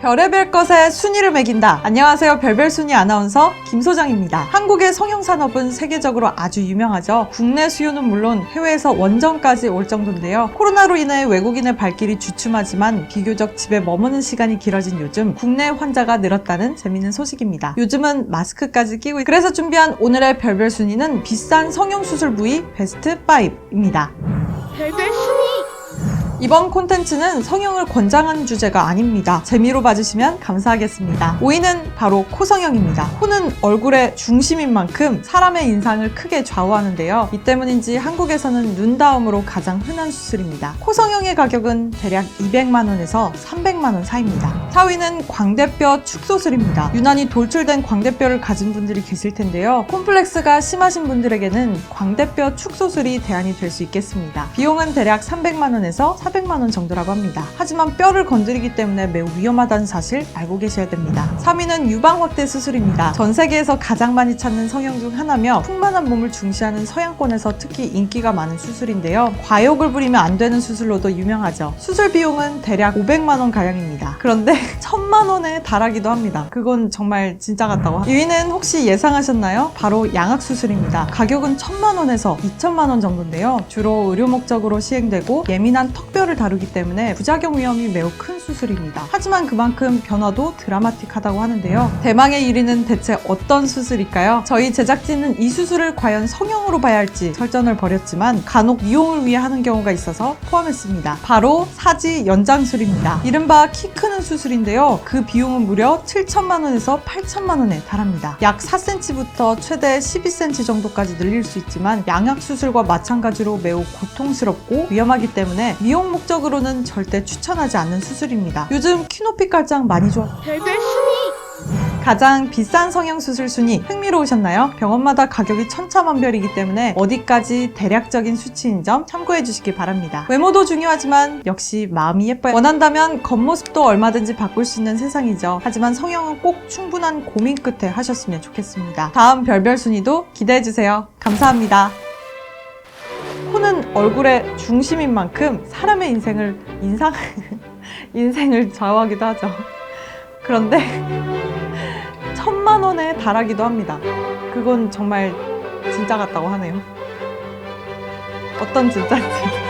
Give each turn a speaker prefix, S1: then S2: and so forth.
S1: 별의별 것에 순위를 매긴다. 안녕하세요. 별별 순위 아나운서 김소장입니다. 한국의 성형 산업은 세계적으로 아주 유명하죠. 국내 수요는 물론 해외에서 원정까지 올 정도인데요. 코로나로 인해 외국인의 발길이 주춤하지만 비교적 집에 머무는 시간이 길어진 요즘 국내 환자가 늘었다는 재미있는 소식입니다. 요즘은 마스크까지 끼고 있- 그래서 준비한 오늘의 별별 순위는 비싼 성형 수술 부위 베스트 5입니다.
S2: 별별 순위
S1: 이번 콘텐츠는 성형을 권장하는 주제가 아닙니다. 재미로 봐주시면 감사하겠습니다. 5위는 바로 코성형입니다. 코는 얼굴의 중심인 만큼 사람의 인상을 크게 좌우하는데요. 이 때문인지 한국에서는 눈 다음으로 가장 흔한 수술입니다. 코성형의 가격은 대략 200만원에서 300만원 사이입니다. 4위는 광대뼈 축소술입니다. 유난히 돌출된 광대뼈를 가진 분들이 계실 텐데요. 콤플렉스가 심하신 분들에게는 광대뼈 축소술이 대안이 될 수 있겠습니다. 비용은 대략 300만원에서 400만 원 정도라고 합니다. 하지만 뼈를 건드리기 때문에 매우 위험하다는 사실 알고 계셔야 됩니다. 3위는 유방 확대 수술입니다. 전 세계에서 가장 많이 찾는 성형 중 하나며 풍만한 몸을 중시하는 서양권에서 특히 인기가 많은 수술인데요. 과욕을 부리면 안 되는 수술로도 유명하죠. 수술 비용은 대략 500만 원 가량입니다. 그런데 1000만 원에 달하기도 합니다. 그건 정말 진짜 같다고. 2위는 혹시 예상하셨나요? 바로 양악 수술입니다. 가격은 1000만 원에서 2천만원 정도인데요. 주로 의료 목적으로 시행되고 예민한 턱뼈 를 다루기 때문에 부작용 위험이 매우 큰 수술입니다. 하지만 그만큼 변화도 드라마틱하다고 하는데요. 대망의 1위는 대체 어떤 수술일까요? 저희 제작진은 이 수술을 과연 성형으로 봐야 할지 설전을 벌였지만 간혹 미용을 위해 하는 경우가 있어서 포함했습니다. 바로 사지 연장술입니다. 이른바 키 크는 수술인데요. 그 비용은 무려 7천만 원에서 8천만 원에 달합니다. 약 4cm부터 최대 12cm 정도까지 늘릴 수 있지만 양악 수술과 마찬가지로 매우 고통스럽고 위험하기 때문에 미용 목적으로는 절대 추천하지 않는 수술입니다. 요즘 키높이 깔짱 많이 좋아.
S2: 별별 순위
S1: 가장 비싼 성형 수술 순위 흥미로우셨나요? 병원마다 가격이 천차만별이기 때문에 어디까지 대략적인 수치인 점 참고해 주시기 바랍니다. 외모도 중요하지만 역시 마음이 예뻐요. 원한다면 겉모습도 얼마든지 바꿀 수 있는 세상이죠. 하지만 성형은 꼭 충분한 고민 끝에 하셨으면 좋겠습니다. 다음 별별 순위도 기대해 주세요. 감사합니다. 코는 얼굴의 중심인 만큼 사람의 인생을 인상 인생을 좌우하기도 하죠. 그런데 천만 원에 달하기도 합니다. 그건 정말 진짜 같다고 하네요. 어떤 진짜인지.